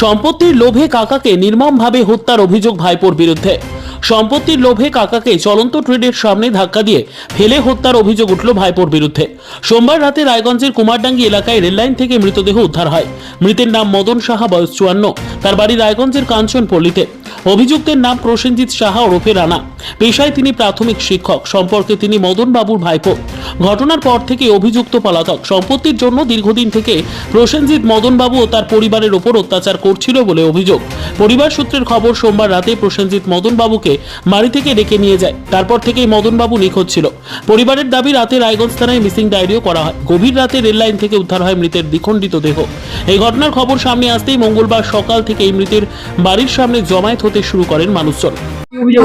সম্পত্তির লোভে কাকাকে নির্মমভাবে হত্যার অভিযোগ ভাইপোর বিরুদ্ধে। সম্পত্তির লোভে কাকাকে চলন্ত ট্রেনের সামনে ধাক্কা দিয়ে ফেলে হত্যার অভিযোগ উঠল ভাইপোর বিরুদ্ধে। সোমবার রাতে রায়গঞ্জের কুমারডাঙ্গি এলাকায় রেললাইন থেকে মৃতদেহ উদ্ধার হয়। মৃতের নাম মদন সাহা, বয়স চুয়ান্ন। তার বাড়ি রায়গঞ্জের কাঞ্চনপল্লীতে। অভিযুক্তের নাম প্রসেনজিৎ সাহা ওরফে রানা। পেশায় তিনি প্রাথমিক শিক্ষক। সম্পর্কে তিনি মদন বাবুর ভাইপো। ঘটনার পর থেকে অভিযুক্ত পলাতক। সম্পত্তির জন্য দীর্ঘদিন থেকে প্রসেনজিৎ, মদন বাবু ও তার পরিবারের ওপর অত্যাচার করছিল বলে অভিযোগ। পরিবার সূত্রের খবর, সোমবার রাতে প্রসেনজিৎ, মদন বাবুকে বাড়ি থেকে ডেকে নিয়ে যায়। তারপর থেকেই মদন বাবু নিখোঁজ ছিল। পরিবারের দাবি রাতে রায়গঞ্জ থানায় মিসিং ডায়েরিও করা হয়। গভীর রাতে রেললাইন থেকে উদ্ধার হয় মৃতের দ্বিখণ্ডিত দেহ। এই ঘটনার খবর সামনে আসতেই মঙ্গলবার সকাল থেকে এই মৃতের বাড়ির সামনে জমায়েত হতে শুরু করেন মানুষজন।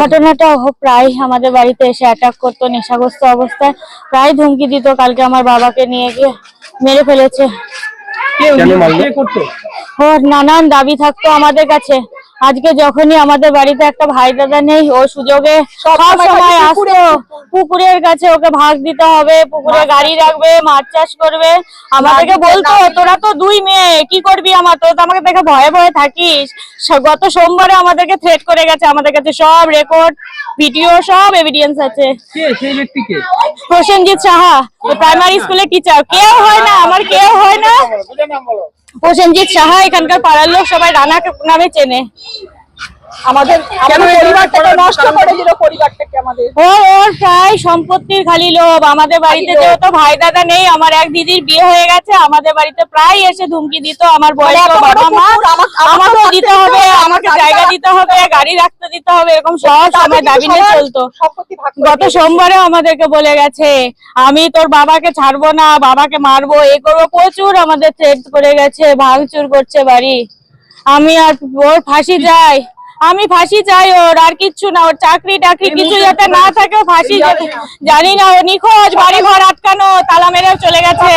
ঘটনাটা প্রায় আমাদের বাড়িতে এসে অ্যাটাক করতো নেশাগ্রস্ত অবস্থায়। প্রায় ধুমকি দিত কালকে আমার বাবাকে নিয়ে গিয়ে মেরে ফেলেছে। নানান দাবি থাকতো আমাদের কাছে। আজকে যখনই আমাদের বাড়িতে একটা ভাই দাদা নেই ও সুযোগে সব সময় আসতো। পুকুরের কাছে ওকে ভাগ দিতে হবে পুকুরে গাড়ি রাখবে মাছ চাষ করবে। আমাদেরকে বলতো তোরা তো দুই মেয়ে কি করবি আমার? তো আমাকে দেখে ভয়ে ভয়ে থাকিস। গত সোমবারে আমাদেরকে থ্রেট করে গেছে আমাদের কাছে সব রেকর্ড ভিডিও সব এভিডেন্স আছে। সেই ব্যক্তিকে? প্রসেনজিৎ সাহা। প্রাইমারি স্কুলের টিচার কেউ হয় না আমার কেউ হয় না। প্রসেনজিৎ সাহা এখানকার পাড়ার লোক সবাই রানা নামে চেনে। আমাদের আমাদের পরিবারটাকে নষ্ট করে দিল পরিবারটাকে আমাদের? ওর ওর প্রায় সম্পত্তির খালি লোভ। আমাদের বাড়িতে যেহেতু ভাই দাদা নেই আমার এক দিদির বিয়ে হয়ে গেছে। আমাদের বাড়িতে প্রায় এসে ধুমকি দিত। আমার বয়স্ক এত বাবা মা আমাকেও দিতে হবে দিতে হবে, আমাকে গাড়ি জায়গা রাখতে দিতে হবে গাড়ি রাখতে দিতে হবে এরকম সব সময় দাবি নিয়ে চলতো। গত। সোমবারে আমাদেরকে বলে গেছে আমি তোর বাবাকে ছাড়বো না বাবাকে মারবো এ করব। প্রচুর আমাদের থ্রেট করে গেছে ভাঙচুর করছে বাড়ি। আমি আর ওর ফাঁসি যাই আমি ফাঁসি চাই ওর আর কিচ্ছু না ওর চাকরি টাকরি কিছু যাতে না থাকে ফাঁসি জানি না। ও নিখোঁজ বাড়ি ঘর আটকানো তালা মেরেও চলে গেছে।